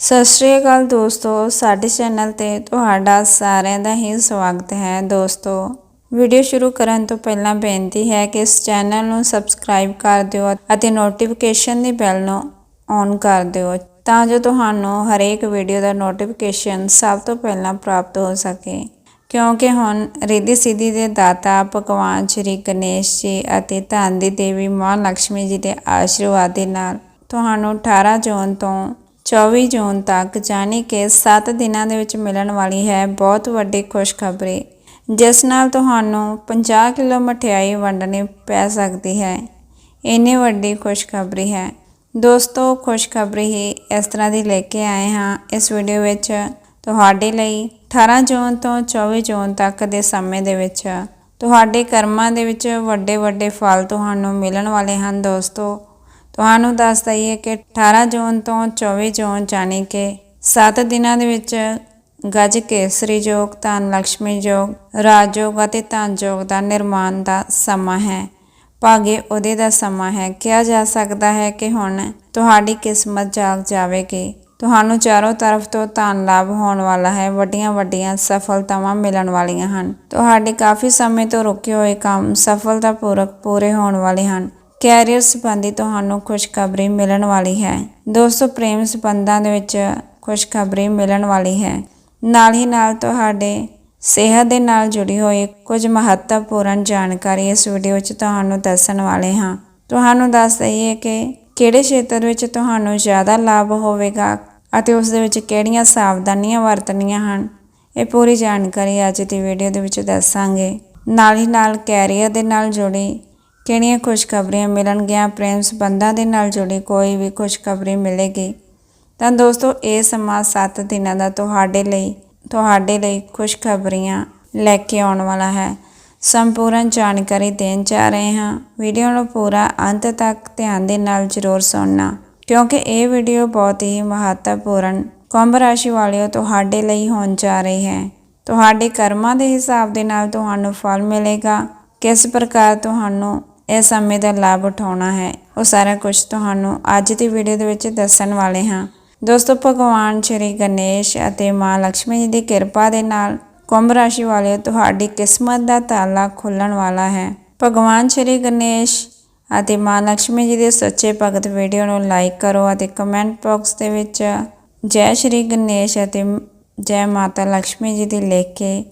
ਸਤਿ ਸ਼੍ਰੀ ਅਕਾਲ ਦੋਸਤੋ, ਸਾਡੇ ਚੈਨਲ ਤੇ ਤੁਹਾਡਾ ਸਾਰਿਆਂ ਦਾ ਹੀ ਸਵਾਗਤ ਹੈ ਦੋਸਤੋ। ਵੀਡੀਓ ਸ਼ੁਰੂ ਕਰਨ ਤੋਂ ਪਹਿਲਾਂ ਬੇਨਤੀ ਹੈ ਕਿ ਇਸ ਚੈਨਲ ਨੂੰ ਸਬਸਕ੍ਰਾਈਬ ਕਰ ਦਿਓ ਅਤੇ ਨੋਟੀਫਿਕੇਸ਼ਨ ਦੀ ਬੈਲ ਨੂੰ ਔਨ ਕਰ ਦਿਓ ਤਾਂ ਜੋ ਤੁਹਾਨੂੰ ਹਰੇਕ ਵੀਡੀਓ ਦਾ ਨੋਟੀਫਿਕੇਸ਼ਨ ਸਭ ਤੋਂ ਪਹਿਲਾਂ ਪ੍ਰਾਪਤ ਹੋ ਸਕੇ। ਕਿਉਂਕਿ ਹੁਣ ਰਿੱਧੀ ਸਿੱਧੀ ਦੇ ਦਾਤਾ ਭਗਵਾਨ ਸ਼੍ਰੀ ਗਣੇਸ਼ ਜੀ ਅਤੇ ਧਨ ਦੀ ਦੇਵੀ ਮਾਂ ਲక్ష్ਮੀ ਜੀ ਦੇ ਆਸ਼ੀਰਵਾਦ ਦੇ ਨਾਲ ਤੁਹਾਨੂੰ 18 ਜੂਨ ਤੋਂ 24 ਜੂਨ ਤੱਕ ਜਾਣੀ ਕਿ 7 ਦਿਨਾਂ ਦੇ ਵਿੱਚ ਮਿਲਣ ਵਾਲੀ ਹੈ ਬਹੁਤ ਵੱਡੀ ਖੁਸ਼ਖਬਰੀ, ਜਿਸ ਨਾਲ ਤੁਹਾਨੂੰ 50 ਕਿਲੋ ਮਠਿਆਈ ਵੰਡਣੀ ਪੈ ਸਕਦੀ ਹੈ। ਇੰਨੀ ਵੱਡੀ ਖੁਸ਼ਖਬਰੀ ਹੈ। ਦੋਸਤੋ, ਖੁਸ਼ਖਬਰੀ ਹੀ ਇਸ ਤਰ੍ਹਾਂ ਦੀ ਲੈ ਕੇ ਆਏ ਹਾਂ ਇਸ ਵੀਡੀਓ ਵਿੱਚ ਤੁਹਾਡੇ ਲਈ 18 ਜੂਨ ਤੋਂ 24 ਜੂਨ ਤੱਕ ਦੇ ਸਮੇਂ ਦੇ ਵਿੱਚ। ਤੁਹਾਡੇ ਕਰਮਾਂ ਦੇ ਵਿੱਚ ਵੱਡੇ ਵੱਡੇ ਫਲ ਤੁਹਾਨੂੰ ਮਿਲਣ ਵਾਲੇ ਹਨ ਦੋਸਤੋ। ਤੁਹਾਨੂੰ ਦੱਸ ਦਈਏ ਕਿ 18 ਜੂਨ ਤੋਂ 24 ਜੂਨ ਜਾਣੀ ਕਿ 7 ਦਿਨਾਂ ਦੇ ਵਿੱਚ ਗਜ ਕੇਸਰੀ ਯੋਗ ਧਨ ਲక్ష్ਮੀ ਯੋਗ, ਰਾਜਯੋਗ ਅਤੇ ਧਨ ਯੋਗ ਦਾ ਨਿਰਮਾਣ ਦਾ ਸਮਾਂ ਹੈ। ਭਾਗੇ ਉਹਦੇ ਦਾ ਸਮਾਂ ਹੈ, ਕਿਹਾ ਜਾ ਸਕਦਾ ਹੈ ਕਿ ਹੁਣ ਤੁਹਾਡੀ ਕਿਸਮਤ ਜਾਗ ਜਾਵੇਗੀ। ਤੁਹਾਨੂੰ ਚਾਰੋਂ ਤਰਫ ਤੋਂ ਧਨ ਲਾਭ ਹੋਣ ਵਾਲਾ ਹੈ, ਵੱਡੀਆਂ ਵੱਡੀਆਂ ਸਫਲਤਾਵਾਂ ਮਿਲਣ ਵਾਲੀਆਂ ਹਨ। ਤੁਹਾਡੇ ਕਾਫੀ ਸਮੇਂ ਤੋਂ ਰੁਕੇ ਹੋਏ ਕੰਮ ਸਫਲਤਾਪੂਰਵਕ ਪੂਰੇ ਹੋਣ ਵਾਲੇ ਹਨ। ਕੈਰੀਅਰ ਸੰਬੰਧੀ ਤੁਹਾਨੂੰ ਖੁਸ਼ਖਬਰੀ ਮਿਲਣ ਵਾਲੀ ਹੈ। ਦੋਸਤੋ, ਪ੍ਰੇਮ ਸੰਬੰਧਾਂ ਦੇ ਵਿੱਚ ਖੁਸ਼ਖਬਰੀ ਮਿਲਣ ਵਾਲੀ ਹੈ। ਨਾਲ ਹੀ ਨਾਲ ਤੁਹਾਡੇ ਸਿਹਤ ਦੇ ਨਾਲ ਜੁੜੀ ਹੋਈ ਕੁਝ ਮਹੱਤਵਪੂਰਨ ਜਾਣਕਾਰੀ ਇਸ ਵੀਡੀਓ ਵਿੱਚ ਤੁਹਾਨੂੰ ਦੱਸਣ ਵਾਲੇ ਹਾਂ। ਤੁਹਾਨੂੰ ਦੱਸ ਦਈਏ ਕਿ ਕਿਹੜੇ ਖੇਤਰ ਵਿੱਚ ਤੁਹਾਨੂੰ ਜ਼ਿਆਦਾ ਲਾਭ ਹੋਵੇਗਾ ਅਤੇ ਉਸ ਦੇ ਵਿੱਚ ਕਿਹੜੀਆਂ ਸਾਵਧਾਨੀਆਂ ਵਰਤਣੀਆਂ ਹਨ, ਇਹ ਪੂਰੀ ਜਾਣਕਾਰੀ ਅੱਜ ਦੀ ਵੀਡੀਓ ਦੇ ਵਿੱਚ ਦੱਸਾਂਗੇ। ਨਾਲ ਹੀ ਨਾਲ ਕੈਰੀਅਰ ਦੇ ਨਾਲ ਜੁੜੀ ਕਿਹੜੀਆਂ ਖੁਸ਼ਖਬਰੀਆਂ ਮਿਲਣਗੀਆਂ? ਪ੍ਰੇਮ ਸੰਬੰਧਾਂ ਦੇ ਨਾਲ ਜੁੜੀ ਕੋਈ ਵੀ ਖੁਸ਼ਖਬਰੀ ਮਿਲੇਗੀ। ਤਾਂ ਦੋਸਤੋ, ਇਹ ਸਮਾਂ 7 ਦਿਨਾਂ ਦਾ ਤੁਹਾਡੇ ਲਈ ਤੁਹਾਡੇ ਲਈ ਖੁਸ਼ਖਬਰੀਆਂ ਲੈ ਕੇ ਆਉਣ ਵਾਲਾ ਹੈ। ਸੰਪੂਰਨ ਜਾਣਕਾਰੀ ਦੇਣ ਜਾ ਰਹੇ ਹਾਂ। ਵੀਡੀਓ ਨੂੰ ਪੂਰਾ ਅੰਤ ਤੱਕ ਧਿਆਨ ਦੇ ਨਾਲ ਜ਼ਰੂਰ ਸੁਣਨਾ, ਕਿਉਂਕਿ ਇਹ ਵੀਡੀਓ ਬਹੁਤ ਹੀ ਮਹੱਤਵਪੂਰਨ ਕੁੰਭ ਰਾਸ਼ੀ ਵਾਲਿਓ ਤੁਹਾਡੇ ਲਈ ਹੋਣ ਜਾ ਰਹੀ ਹੈ। ਤੁਹਾਡੇ ਕਰਮਾਂ ਦੇ ਹਿਸਾਬ ਦੇ ਨਾਲ ਤੁਹਾਨੂੰ ਫਲ ਮਿਲੇਗਾ। ਕਿਸ ਪ੍ਰਕਾਰ ਤੁਹਾਨੂੰ ਇਹ ਸਮੇਂ ਦਾ ਲਾਭ ਉਠਾਉਣਾ ਹੈ। ਉਹ ਸਾਰਾ ਕੁਝ ਤੁਹਾਨੂੰ ਅੱਜ ਦੀ ਵੀਡੀਓ ਦੇ ਵਿੱਚ ਦੱਸਣ ਵਾਲੇ ਹਾਂ। ਦੋਸਤੋ, ਭਗਵਾਨ ਸ਼੍ਰੀ ਗਣੇਸ਼ ਅਤੇ ਮਾਂ ਲక్ష్ਮੀ ਜੀ ਦੀ ਕਿਰਪਾ ਦੇ ਨਾਲ ਕੁੰਭ ਰਾਸ਼ੀ ਵਾਲੇ ਤੁਹਾਡੀ ਕਿਸਮਤ ਦਾ ਤਾਲਾ ਖੁੱਲਣ ਵਾਲਾ ਹੈ। ਭਗਵਾਨ ਸ਼੍ਰੀ ਗਣੇਸ਼ ਅਤੇ ਮਾਂ ਲక్ష్ਮੀ ਜੀ ਦੇ ਸੱਚੇ ਭਗਤ ਵੀਡੀਓ ਨੂੰ ਲਾਈਕ ਕਰੋ ਅਤੇ ਕਮੈਂਟ ਬਾਕਸ ਦੇ ਵਿੱਚ ਜੈ ਸ਼੍ਰੀ ਗਣੇਸ਼ ਅਤੇ ਜੈ ਮਾਤਾ ਲక్ష్ਮੀ ਜੀ ਦੀ ਲਿਖ ਕੇ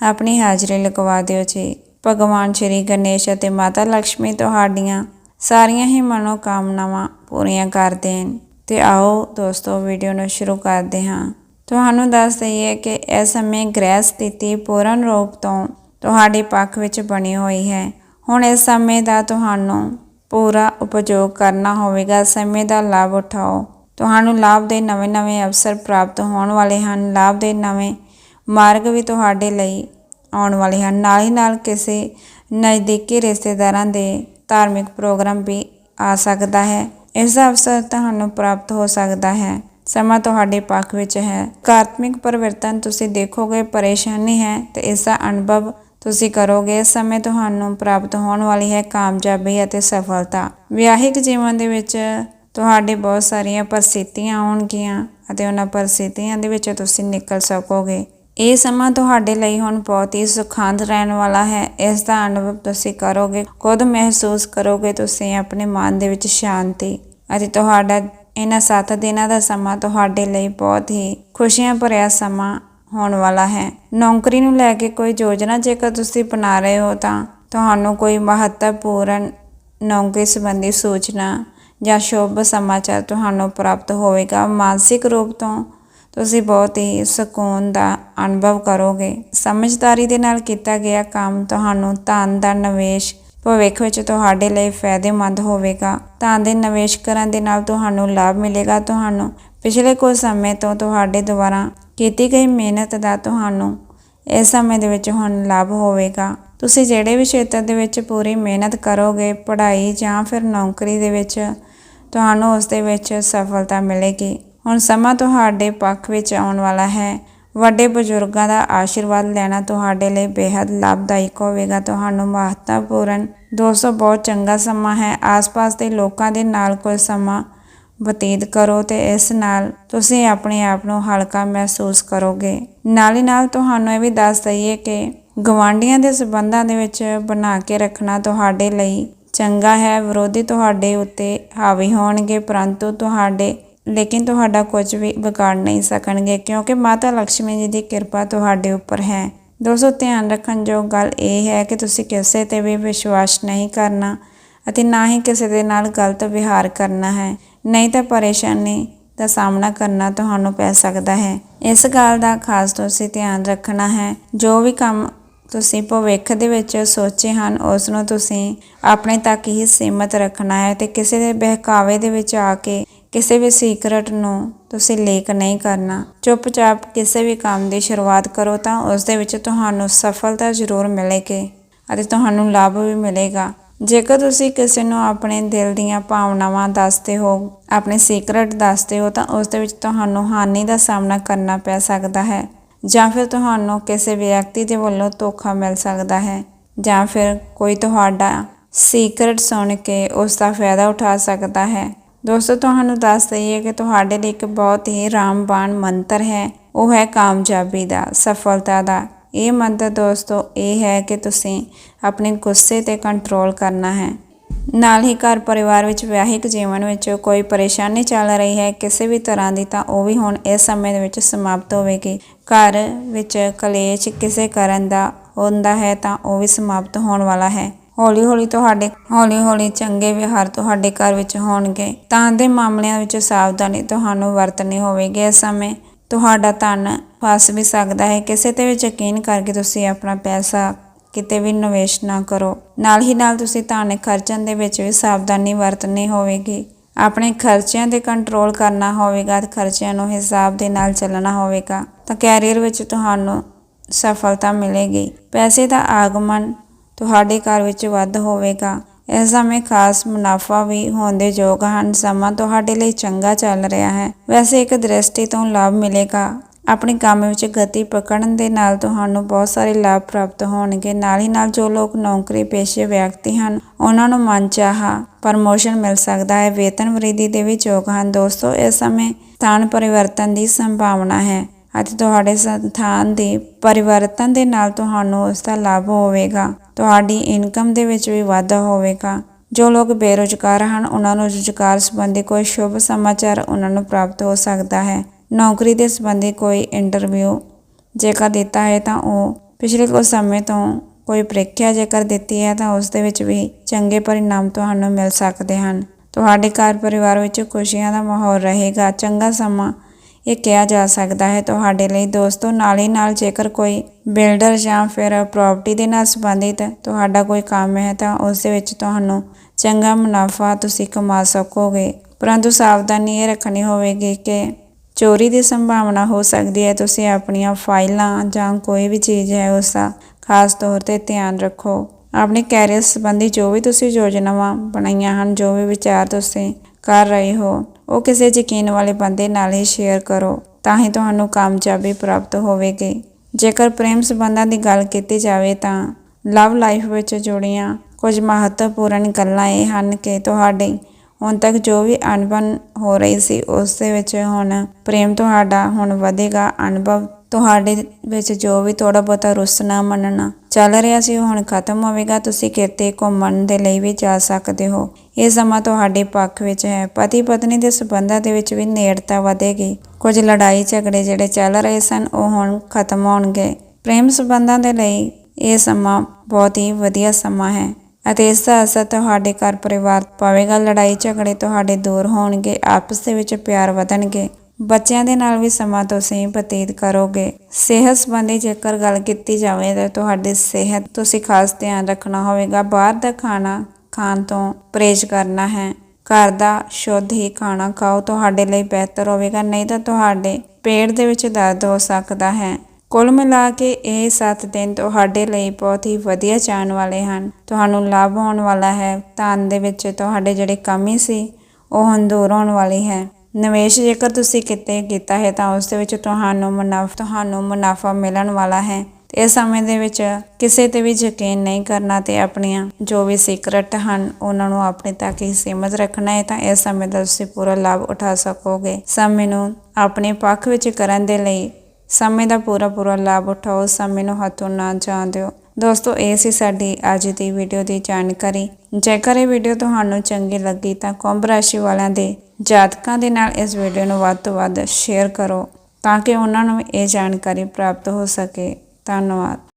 ਆਪਣੀ ਹਾਜ਼ਰੀ ਲਗਵਾ ਦਿਓ ਜੀ। ਭਗਵਾਨ ਸ਼੍ਰੀ ਗਣੇਸ਼ ਅਤੇ ਮਾਤਾ ਲక్ష్ਮੀ ਤੁਹਾਡੀਆਂ ਸਾਰੀਆਂ ਹੀ ਮਨੋ ਕਾਮਨਾਵਾਂ ਪੂਰੀਆਂ ਕਰ ਦੇਣ। ਤੇ ਆਓ ਦੋਸਤੋ ਵੀਡੀਓ ਨੂੰ ਸ਼ੁਰੂ ਕਰਦੇ ਹਾਂ। ਤੁਹਾਨੂੰ ਦੱਸ ਦਈਏ ਕਿ ਇਸ ਸਮੇਂ ਗ੍ਰਹਿ ਸਥਿਤੀ ਪੂਰਨ ਰੂਪ ਤੋਂ ਤੁਹਾਡੇ ਪੱਖ ਵਿੱਚ ਬਣੀ ਹੋਈ ਹੈ। ਹੁਣ ਇਸ ਸਮੇਂ ਦਾ ਤੁਹਾਨੂੰ ਪੂਰਾ ਉਪਯੋਗ ਕਰਨਾ ਹੋਵੇਗਾ। ਸਮੇਂ ਦਾ ਲਾਭ ਉਠਾਓ। ਤੁਹਾਨੂੰ ਲਾਭ ਦੇ ਨਵੇਂ-ਨਵੇਂ ਅਵਸਰ ਪ੍ਰਾਪਤ ਹੋਣ ਵਾਲੇ ਹਨ। ਲਾਭ ਦੇ ਨਵੇਂ ਮਾਰਗ ਵੀ ਤੁਹਾਡੇ ਲਈ ਆਉਣ ਵਾਲੇ ਹਨ। ਨਾਲ ਹੀ ਨਾਲ ਕਿਸੇ ਨਜ਼ਦੀਕੀ ਰਿਸ਼ਤੇਦਾਰਾਂ ਦੇ ਧਾਰਮਿਕ ਪ੍ਰੋਗਰਾਮ ਵੀ ਆ ਸਕਦਾ ਹੈ। ਇਸ ਦਾ ਅਵਸਰ ਤੁਹਾਨੂੰ ਪ੍ਰਾਪਤ ਹੋ ਸਕਦਾ ਹੈ। ਸਮਾਂ ਤੁਹਾਡੇ ਪੱਖ ਵਿੱਚ ਹੈ। ਕਾਰਤਮਿਕ ਪਰਿਵਰਤਨ ਤੁਸੀਂ ਦੇਖੋਗੇ, ਪਰੇਸ਼ਾਨੀ ਹੈ ਤੇ ਇਸ ਦਾ ਅਨੁਭਵ ਤੁਸੀਂ ਕਰੋਗੇ। ਇਸ ਸਮੇਂ ਤੁਹਾਨੂੰ ਪ੍ਰਾਪਤ ਹੋਣ ਵਾਲੀ ਹੈ ਕਾਮਯਾਬੀ ਅਤੇ ਸਫਲਤਾ। ਵਿਆਹਿਕ ਜੀਵਨ ਦੇ ਵਿੱਚ ਤੁਹਾਡੇ ਬਹੁਤ ਸਾਰੀਆਂ ਪਰਿਸਥਿਤੀਆਂ ਆਉਣਗੀਆਂ ਅਤੇ ਉਹਨਾਂ ਪਰਿਸਥਿਤੀਆਂ ਦੇ ਵਿੱਚ ਤੁਸੀਂ ਨਿਕਲ ਸਕੋਗੇ। ਇਹ ਸਮਾਂ ਤੁਹਾਡੇ ਲਈ ਹੁਣ ਬਹੁਤ ਹੀ ਸੁਖਾਂਦ ਰਹਿਣ ਵਾਲਾ ਹੈ। ਇਸ ਦਾ ਅਨੁਭਵ ਤੁਸੀਂ ਕਰੋਗੇ, ਖੁਦ ਮਹਿਸੂਸ ਕਰੋਗੇ ਤੁਸੀਂ ਆਪਣੇ ਮਨ ਦੇ ਵਿੱਚ ਸ਼ਾਂਤੀ ਅਤੇ ਤੁਹਾਡਾ ਇਹਨਾਂ 7 ਦਿਨਾਂ ਦਾ ਸਮਾਂ ਤੁਹਾਡੇ ਲਈ ਬਹੁਤ ਹੀ ਖੁਸ਼ੀਆਂ ਭਰਿਆ ਸਮਾਂ ਹੋਣ ਵਾਲਾ ਹੈ। ਨੌਕਰੀ ਨੂੰ ਲੈ ਕੇ ਕੋਈ ਯੋਜਨਾ ਜੇਕਰ ਤੁਸੀਂ ਬਣਾ ਰਹੇ ਹੋ ਤਾਂ ਤੁਹਾਨੂੰ ਕੋਈ ਮਹੱਤਵਪੂਰਨ ਨੌਕਰੀ ਸੰਬੰਧੀ ਸੂਚਨਾ ਜਾਂ ਸ਼ੁਭ ਸਮਾਚਾਰ ਤੁਹਾਨੂੰ ਪ੍ਰਾਪਤ ਹੋਵੇਗਾ। ਮਾਨਸਿਕ ਰੂਪ ਤੋਂ ਤੁਸੀਂ ਬਹੁਤ ਹੀ ਸਕੂਨ ਦਾ ਅਨੁਭਵ ਕਰੋਗੇ। ਸਮਝਦਾਰੀ ਦੇ ਨਾਲ ਕੀਤਾ ਗਿਆ ਕੰਮ ਤੁਹਾਨੂੰ ਧਨ ਦਾ ਨਿਵੇਸ਼ ਭਵਿੱਖ ਵਿੱਚ ਤੁਹਾਡੇ ਲਈ ਫਾਇਦੇਮੰਦ ਹੋਵੇਗਾ। ਧਨ ਦੇ ਨਿਵੇਸ਼ ਕਰਨ ਦੇ ਨਾਲ ਤੁਹਾਨੂੰ ਲਾਭ ਮਿਲੇਗਾ। ਤੁਹਾਨੂੰ ਪਿਛਲੇ ਕੁਝ ਸਮੇਂ ਤੋਂ ਤੁਹਾਡੇ ਦੁਆਰਾ ਕੀਤੀ ਗਈ ਮਿਹਨਤ ਦਾ ਤੁਹਾਨੂੰ ਇਸ ਸਮੇਂ ਦੇ ਵਿੱਚ ਹੁਣ ਲਾਭ ਹੋਵੇਗਾ। ਤੁਸੀਂ ਜਿਹੜੇ ਵੀ ਖੇਤਰ ਦੇ ਵਿੱਚ ਪੂਰੀ ਮਿਹਨਤ ਕਰੋਗੇ, ਪੜ੍ਹਾਈ ਜਾਂ ਫਿਰ ਨੌਕਰੀ ਦੇ ਵਿੱਚ, ਤੁਹਾਨੂੰ ਉਸ ਦੇ ਵਿੱਚ ਸਫਲਤਾ ਮਿਲੇਗੀ। ਹੁਣ ਸਮਾਂ ਤੁਹਾਡੇ ਪੱਖ ਵਿੱਚ ਆਉਣ ਵਾਲਾ ਹੈ। ਵੱਡੇ ਬਜ਼ੁਰਗਾਂ ਦਾ ਆਸ਼ੀਰਵਾਦ ਲੈਣਾ ਤੁਹਾਡੇ ਲਈ ਬੇहद ਲਾਭਦਾਇਕ ਹੋਵੇਗਾ। ਤੁਹਾਨੂੰ ਮਹੱਤਵਪੂਰਨ ਦੋਸਤੋ ਬਹੁਤ ਚੰਗਾ ਸਮਾਂ ਹੈ। ਆਸ-ਪਾਸ ਦੇ ਲੋਕਾਂ ਦੇ ਨਾਲ ਕੋਈ ਸਮਾਂ ਬਤੀਤ ਕਰੋ ਤੇ ਇਸ ਨਾਲ ਤੁਸੀਂ ਆਪਣੇ ਆਪ ਨੂੰ ਹਲਕਾ ਮਹਿਸੂਸ ਕਰੋਗੇ। ਨਾਲ ਹੀ ਨਾਲ ਤੁਹਾਨੂੰ ਇਹ ਵੀ ਦੱਸ ਦਈਏ ਕਿ ਗਵਾਂਢੀਆਂ ਦੇ ਸਬੰਧਾਂ ਦੇ ਵਿੱਚ ਬਣਾ ਕੇ ਰੱਖਣਾ ਤੁਹਾਡੇ ਲਈ ਚੰਗਾ ਹੈ। ਵਿਰੋਧੀ ਤੁਹਾਡੇ ਉੱਤੇ ਹਾਵੀ ਹੋਣਗੇ, ਪਰੰਤੂ ਤੁਹਾਡੇ ਲੇਕਿਨ ਤੁਹਾਡਾ ਕੁਝ ਵੀ ਵਿਗਾੜ ਨਹੀਂ ਸਕਣਗੇ, ਕਿਉਂਕਿ ਮਾਤਾ ਲక్ష్ਮੀ ਜੀ ਦੀ ਕਿਰਪਾ ਤੁਹਾਡੇ ਉੱਪਰ ਹੈ। ਦੋਸਤੋ, ਧਿਆਨ ਰੱਖਣ ਯੋਗ ਗੱਲ ਇਹ ਹੈ ਕਿ ਤੁਸੀਂ ਕਿਸੇ ਤੇ ਵੀ ਵਿਸ਼ਵਾਸ ਨਹੀਂ ਕਰਨਾ ਅਤੇ ਨਾ ਹੀ ਕਿਸੇ ਦੇ ਨਾਲ ਗਲਤ ਵਿਹਾਰ ਕਰਨਾ ਹੈ। ਨਹੀਂ ਤਾਂ ਪਰੇਸ਼ਾਨੀ ਦਾ ਸਾਹਮਣਾ ਕਰਨਾ ਤੁਹਾਨੂੰ ਪੈ ਸਕਦਾ ਹੈ। ਇਸ ਗੱਲ ਦਾ ਖਾਸ ਤੁਸੀਂ ਧਿਆਨ ਰੱਖਣਾ ਹੈ। ਜੋ ਵੀ ਕੰਮ ਤੁਸੀਂ ਭਵਿੱਖ ਦੇ ਵਿੱਚ ਸੋਚੇ ਹਨ, ਉਸ ਨੂੰ ਤੁਸੀਂ ਆਪਣੇ ਤੱਕ ਹੀ ਸੀਮਤ ਰੱਖਣਾ ਹੈ ਤੇ ਕਿਸੇ ਦੇ ਬਹਿਕਾਵੇ ਦੇ ਵਿੱਚ ਆ ਕੇ ਕਿਸੇ ਵੀ ਸੀਕਰਟ ਨੂੰ ਤੁਸੀਂ ਲੀਕ ਨਹੀਂ ਕਰਨਾ। ਚੁੱਪਚਾਪ ਕਿਸੇ ਵੀ ਕੰਮ ਦੀ ਸ਼ੁਰੂਆਤ ਕਰੋ ਤਾਂ ਉਸ ਦੇ ਵਿੱਚ ਤੁਹਾਨੂੰ ਸਫਲਤਾ ਜ਼ਰੂਰ ਮਿਲੇਗੀ ਅਤੇ ਤੁਹਾਨੂੰ ਲਾਭ ਵੀ ਮਿਲੇਗਾ। ਜੇਕਰ ਤੁਸੀਂ ਕਿਸੇ ਨੂੰ ਆਪਣੇ ਦਿਲ ਦੀਆਂ ਭਾਵਨਾਵਾਂ ਦੱਸਦੇ ਹੋ, ਆਪਣੇ ਸੀਕਰਟ ਦੱਸਦੇ ਹੋ ਤਾਂ ਉਸ ਦੇ ਵਿੱਚ ਤੁਹਾਨੂੰ ਹਾਨੀ ਦਾ ਸਾਹਮਣਾ ਕਰਨਾ ਪੈ ਸਕਦਾ ਹੈ ਜਾਂ ਫਿਰ ਤੁਹਾਨੂੰ ਕਿਸੇ ਵਿਅਕਤੀ ਦੇ ਵੱਲੋਂ ਧੋਖਾ ਮਿਲ ਸਕਦਾ ਹੈ ਜਾਂ ਫਿਰ ਕੋਈ ਤੁਹਾਡਾ ਸੀਕਰਟ ਸੁਣ ਕੇ ਉਸ ਦਾ ਫਾਇਦਾ ਉਠਾ ਸਕਦਾ ਹੈ। ਦੋਸਤੋ, ਤੁਹਾਨੂੰ ਦੱਸ ਦਈਏ ਕਿ ਤੁਹਾਡੇ ਲਈ ਇੱਕ ਬਹੁਤ ਹੀ ਰਾਮਬਾਣ ਮੰਤਰ ਹੈ। ਉਹ ਹੈ ਕਾਮਯਾਬੀ ਦਾ, ਸਫਲਤਾ ਦਾ। ਇਹ ਮੰਤਰ ਦੋਸਤੋ, ਇਹ ਹੈ ਕਿ ਤੁਸੀਂ ਆਪਣੇ ਗੁੱਸੇ ਤੇ ਕੰਟਰੋਲ ਕਰਨਾ ਹੈ। ਨਾਲ ਹੀ ਘਰ ਪਰਿਵਾਰ ਵਿੱਚ ਵਿਆਹਿਕ ਜੀਵਨ ਵਿੱਚ ਕੋਈ ਪਰੇਸ਼ਾਨੀ ਚੱਲ ਰਹੀ ਹੈ ਕਿਸੇ ਵੀ ਤਰ੍ਹਾਂ ਦੀ, ਤਾਂ ਉਹ ਵੀ ਹੁਣ ਇਸ ਸਮੇਂ ਦੇ ਵਿੱਚ ਸਮਾਪਤ ਹੋਵੇਗੀ। ਘਰ ਵਿੱਚ ਕਲੇਸ਼ ਕਿਸੇ ਕਰਨ ਦਾ ਹੁੰਦਾ ਹੈ, ਤਾਂ ਉਹ ਵੀ ਸਮਾਪਤ ਹੋਣ ਵਾਲਾ ਹੈ। ਹੌਲੀ ਹੌਲੀ ਤੁਹਾਡੇ, ਹੌਲੀ ਹੌਲੀ ਚੰਗੇ ਵਿਹਾਰ ਤੁਹਾਡੇ ਘਰ ਵਿੱਚ ਹੋਣਗੇ। ਤਾਂ ਦੇ ਮਾਮਲਿਆਂ ਵਿੱਚ ਸਾਵਧਾਨੀ ਤੁਹਾਨੂੰ ਵਰਤਣੀ ਹੋਵੇਗੀ। ਇਸ ਸਮੇਂ ਤੁਹਾਡਾ ਧਨ ਫਸ ਵੀ ਸਕਦਾ ਹੈ। ਕਿਸੇ ਤੇ ਵੀ ਯਕੀਨ ਕਰਕੇ ਤੁਸੀਂ ਆਪਣਾ ਪੈਸਾ ਕਿਤੇ ਵੀ ਨਿਵੇਸ਼ ਨਾ ਕਰੋ। ਨਾਲ ਹੀ ਨਾਲ ਤੁਸੀਂ ਧਨ ਖਰਚਣ ਦੇ ਵਿੱਚ ਵੀ ਸਾਵਧਾਨੀ ਵਰਤਣੀ ਹੋਵੇਗੀ। ਆਪਣੇ ਖਰਚਿਆਂ ਤੇ ਕੰਟਰੋਲ ਕਰਨਾ ਹੋਵੇਗਾ ਤੇ ਖਰਚਿਆਂ ਨੂੰ ਹਿਸਾਬ ਦੇ ਨਾਲ ਚੱਲਣਾ ਹੋਵੇਗਾ। ਤਾਂ ਕੈਰੀਅਰ ਵਿੱਚ ਤੁਹਾਨੂੰ ਸਫਲਤਾ ਮਿਲੇਗੀ। ਪੈਸੇ ਦਾ ਆਗਮਨ ਤੁਹਾਡੇ ਘਰ ਵਿੱਚ ਵੱਧ ਹੋਵੇਗਾ। ਇਸ ਸਮੇਂ ਖਾਸ ਮੁਨਾਫਾ ਵੀ ਹੋਣ ਦੇ ਯੋਗ ਹਨ। ਸਮਾਂ ਤੁਹਾਡੇ ਲਈ ਚੰਗਾ ਚੱਲ ਰਿਹਾ ਹੈ। ਵੈਸੇ ਇੱਕ ਦ੍ਰਿਸ਼ਟੀ ਤੋਂ ਲਾਭ ਮਿਲੇਗਾ। ਆਪਣੇ ਕੰਮ ਵਿੱਚ ਗਤੀ ਪਕੜਨ ਦੇ ਨਾਲ ਤੁਹਾਨੂੰ ਬਹੁਤ ਸਾਰੇ ਲਾਭ ਪ੍ਰਾਪਤ ਹੋਣਗੇ। ਨਾਲ ਹੀ ਨਾਲ ਜੋ ਲੋਕ ਨੌਕਰੀ ਪੇਸ਼ੇ ਵਿਅਕਤੀ ਹਨ, ਉਹਨਾਂ ਨੂੰ ਮਨਚਾਹਾ, ਪ੍ਰਮੋਸ਼ਨ ਮਿਲ ਸਕਦਾ ਹੈ। ਵੇਤਨ ਵ੍ਰਿੱਧੀ ਦੇ ਵੀ ਯੋਗ ਹਨ। ਦੋਸਤੋ, ਇਸ ਸਮੇਂ ਸਥਾਨ ਪਰਿਵਰਤਨ ਦੀ ਸੰਭਾਵਨਾ ਹੈ। ਅਤੇ ਤੁਹਾਡੇ ਸਥਾਨ ਦੇ ਪਰਿਵਰਤਨ ਦੇ ਨਾਲ ਤੁਹਾਨੂੰ ਉਸ ਦਾ ਲਾਭ ਹੋਵੇਗਾ। ਤੁਹਾਡੀ ਇਨਕਮ ਦੇ ਵਿੱਚ ਵੀ ਵਾਧਾ ਹੋਵੇਗਾ। ਜੋ ਲੋਕ ਬੇਰੁਜ਼ਗਾਰ ਹਨ, ਉਹਨਾਂ ਨੂੰ ਰੁਜ਼ਗਾਰ ਸੰਬੰਧੀ ਕੋਈ ਸ਼ੁਭ ਸਮਾਚਾਰ ਉਹਨਾਂ ਨੂੰ ਪ੍ਰਾਪਤ ਹੋ ਸਕਦਾ ਹੈ। ਨੌਕਰੀ ਦੇ ਸੰਬੰਧੀ ਕੋਈ ਇੰਟਰਵਿਊ ਜੇਕਰ ਦਿੱਤਾ ਹੈ ਤਾਂ ਉਹ ਪਿਛਲੇ ਕੁਝ ਸਮੇਂ ਤੋਂ ਕੋਈ ਪ੍ਰੀਖਿਆ ਜੇਕਰ ਦਿੱਤੀ ਹੈ ਤਾਂ ਉਸ ਦੇ ਵਿੱਚ ਵੀ ਚੰਗੇ ਪਰਿਣਾਮ ਤੁਹਾਨੂੰ ਮਿਲ ਸਕਦੇ ਹਨ। ਤੁਹਾਡੇ ਘਰ ਪਰਿਵਾਰ ਵਿੱਚ ਖੁਸ਼ੀਆਂ ਦਾ ਮਾਹੌਲ ਰਹੇਗਾ। ਚੰਗਾ ਸਮਾਂ ਇਹ ਕਿਹਾ ਜਾ ਸਕਦਾ ਹੈ। ਤੁਹਾਡੇ ਲਈ ਦੋਸਤੋ, ਨਾਲ ਹੀ ਨਾਲ ਜੇਕਰ ਕੋਈ ਬਿਲਡਰ ਜਾਂ ਫਿਰ ਪ੍ਰਾਪਰਟੀ ਦੇ ਨਾਲ ਸੰਬੰਧਿਤ ਤੁਹਾਡਾ ਕੋਈ ਕੰਮ ਹੈ, ਤਾਂ ਉਸ ਦੇ ਵਿੱਚ ਤੁਹਾਨੂੰ ਚੰਗਾ ਮੁਨਾਫਾ ਤੁਸੀਂ ਕਮਾ ਸਕੋਗੇ। ਪਰੰਤੂ ਸਾਵਧਾਨੀ ਇਹ ਰੱਖਣੀ ਹੋਵੇਗੀ ਕਿ ਚੋਰੀ ਦੀ ਸੰਭਾਵਨਾ ਹੋ ਸਕਦੀ ਹੈ। ਤੁਸੀਂ ਆਪਣੀਆਂ ਫਾਈਲਾਂ ਜਾਂ ਕੋਈ ਵੀ ਚੀਜ਼ ਹੈ, ਉਸ ਦਾ ਖਾਸ ਤੌਰ ਤੇ ਧਿਆਨ ਰੱਖੋ। ਆਪਣੇ ਕੈਰੀਅਰ ਸੰਬੰਧੀ ਜੋ ਵੀ ਤੁਸੀਂ ਯੋਜਨਾਵਾਂ ਬਣਾਈਆਂ ਹਨ, ਜੋ ਵੀ ਵਿਚਾਰ ਤੁਸੀਂ ਕਰ ਰਹੇ ਹੋ ਉਹ ਕਿਸੇ ਯਕੀਨ ਵਾਲੇ ਬੰਦੇ ਨਾਲ ਹੀ ਸ਼ੇਅਰ ਕਰੋ, ਤਾਂ ਹੀ ਤੁਹਾਨੂੰ ਕਾਮਯਾਬੀ ਪ੍ਰਾਪਤ ਹੋਵੇਗੀ। ਜੇਕਰ ਪ੍ਰੇਮ ਸੰਬੰਧਾਂ ਦੀ ਗੱਲ ਕੀਤੀ ਜਾਵੇ ਤਾਂ ਲਵ ਲਾਈਫ ਵਿੱਚ ਜੁੜੀਆਂ ਕੁਝ ਮਹੱਤਵਪੂਰਨ ਗੱਲਾਂ ਇਹ ਹਨ ਕਿ ਤੁਹਾਡੇ ਹੁਣ ਤੱਕ ਜੋ ਵੀ ਅਨਬਨ ਹੋ ਰਹੀ ਸੀ, ਉਸ ਦੇ ਵਿੱਚ ਹੁਣ ਪ੍ਰੇਮ ਤੁਹਾਡਾ ਹੁਣ ਵਧੇਗਾ। ਅਨੁਭਵ ਤੁਹਾਡੇ ਵਿੱਚ ਜੋ ਵੀ ਥੋੜਾ ਬਹੁਤਾ ਰੁੱਸਣਾ, ਮੰਨਣਾ ਚੱਲ ਰਿਹਾ ਸੀ, ਉਹ ਹੁਣ ਖਤਮ ਹੋਵੇਗਾ। ਤੁਸੀਂ ਕਿਤੇ ਘੁੰਮਣ ਦੇ ਲਈ ਵੀ ਜਾ ਸਕਦੇ ਹੋ। ਇਹ ਸਮਾਂ ਤੁਹਾਡੇ ਪੱਖ ਵਿੱਚ ਹੈ। ਪਤੀ ਪਤਨੀ ਦੇ ਸਬੰਧਾਂ ਦੇ ਵਿੱਚ ਵੀ ਨੇੜਤਾ ਵਧੇਗੀ। ਕੁਝ ਲੜਾਈ ਝਗੜੇ ਜਿਹੜੇ ਚੱਲ ਰਹੇ ਸਨ, ਉਹ ਹੁਣ ਖਤਮ ਹੋਣਗੇ। ਪ੍ਰੇਮ ਸਬੰਧਾਂ ਦੇ ਲਈ ਇਹ ਸਮਾਂ ਬਹੁਤ ਹੀ ਵਧੀਆ ਸਮਾਂ ਹੈ ਅਤੇ ਇਸ ਦਾ ਅਸਰ ਤੁਹਾਡੇ ਘਰ ਪਰਿਵਾਰ ਪਵੇਗਾ ਲੜਾਈ ਝਗੜੇ ਤੁਹਾਡੇ ਦੂਰ ਹੋਣਗੇ, ਆਪਸ ਦੇ ਵਿੱਚ ਪਿਆਰ ਵਧਣਗੇ। ਬੱਚਿਆਂ ਦੇ ਨਾਲ ਵੀ ਸਮਾਂ ਤੁਸੀਂ ਬਤੀਤ ਕਰੋਗੇ। ਸਿਹਤ ਸੰਬੰਧੀ ਜੇਕਰ ਗੱਲ ਕੀਤੀ ਜਾਵੇ ਤਾਂ ਤੁਹਾਡੀ ਸਿਹਤ ਤੁਸੀਂ ਖਾਸ ਧਿਆਨ ਰੱਖਣਾ ਹੋਵੇਗਾ। ਬਾਹਰ ਦਾ ਖਾਣਾ ਖਾਣ ਤੋਂ ਪਰਹੇਜ਼ ਕਰਨਾ ਹੈ। ਘਰ ਦਾ ਸ਼ੁੱਧ ਹੀ ਖਾਣਾ ਖਾਓ, ਤੁਹਾਡੇ ਲਈ ਬਿਹਤਰ ਹੋਵੇਗਾ। ਨਹੀਂ ਤਾਂ ਤੁਹਾਡੇ ਪੇਟ ਦੇ ਵਿੱਚ ਦਰਦ ਹੋ ਸਕਦਾ ਹੈ। ਕੁੱਲ ਮਿਲਾ ਕੇ ਇਹ 7 ਦਿਨ ਤੁਹਾਡੇ ਲਈ ਬਹੁਤ ਹੀ ਵਧੀਆ ਜਾਣ ਵਾਲੇ ਹਨ। ਤੁਹਾਨੂੰ ਲਾਭ ਹੋਣ ਵਾਲਾ ਹੈ। ਧਨ ਦੇ ਵਿੱਚ ਤੁਹਾਡੇ ਜਿਹੜੇ ਕਮੀ ਸੀ, ਉਹ ਹੁਣ ਦੂਰ ਹੋਣ ਵਾਲੀ ਹੈ। ਨਿਵੇਸ਼ ਜੇਕਰ ਤੁਸੀਂ ਕਿਤੇ ਕੀਤਾ ਹੈ ਤਾਂ ਉਸ ਦੇ ਵਿੱਚ ਤੁਹਾਨੂੰ ਮੁਨਾਫਾ ਤੁਹਾਨੂੰ ਮੁਨਾਫਾ ਮਿਲਣ ਵਾਲਾ ਹੈ। ਇਸ ਸਮੇਂ ਦੇ ਵਿੱਚ ਕਿਸੇ ਤੇ ਵੀ ਯਕੀਨ ਨਹੀਂ ਕਰਨਾ ਤੇ ਆਪਣੀਆਂ ਜੋ ਵੀ ਸੀਕਰਟ ਹਨ, ਉਹਨਾਂ ਨੂੰ ਆਪਣੇ ਤੱਕ ਹੀ ਸੀਮਿਤ ਰੱਖਣਾ ਹੈ ਤਾਂ ਇਸ ਸਮੇਂ ਦਾ ਤੁਸੀਂ ਪੂਰਾ ਲਾਭ ਉਠਾ ਸਕੋਗੇ। ਸਮੇਂ ਨੂੰ ਆਪਣੇ ਪੱਖ ਵਿੱਚ ਕਰਨ ਦੇ ਲਈ ਸਮੇਂ ਦਾ ਪੂਰਾ ਪੂਰਾ ਲਾਭ ਉਠਾਓ, ਸਮੇਂ ਨੂੰ ਹੱਥੋਂ ਨਾ ਜਾਣ ਦਿਓ ਦੋਸਤੋ, ਇਹ ਸੀ ਸਾਡੀ ਅੱਜ ਦੀ ਵੀਡੀਓ ਦੀ ਜਾਣਕਾਰੀ। ਜੇਕਰ ਇਹ ਵੀਡੀਓ ਤੁਹਾਨੂੰ ਚੰਗੀ ਲੱਗੀ ਤਾਂ ਕੁੰਭ ਰਾਸ਼ੀ ਵਾਲਿਆਂ ਦੇ ਜਾਤਕਾਂ ਦੇ ਨਾਲ ਇਸ ਵੀਡੀਓ ਨੂੰ ਵੱਧ ਤੋਂ ਵੱਧ ਸ਼ੇਅਰ ਕਰੋ ਤਾਂ ਕਿ ਉਹਨਾਂ ਨੂੰ ਇਹ ਜਾਣਕਾਰੀ ਪ੍ਰਾਪਤ ਹੋ ਸਕੇ। ਧੰਨਵਾਦ।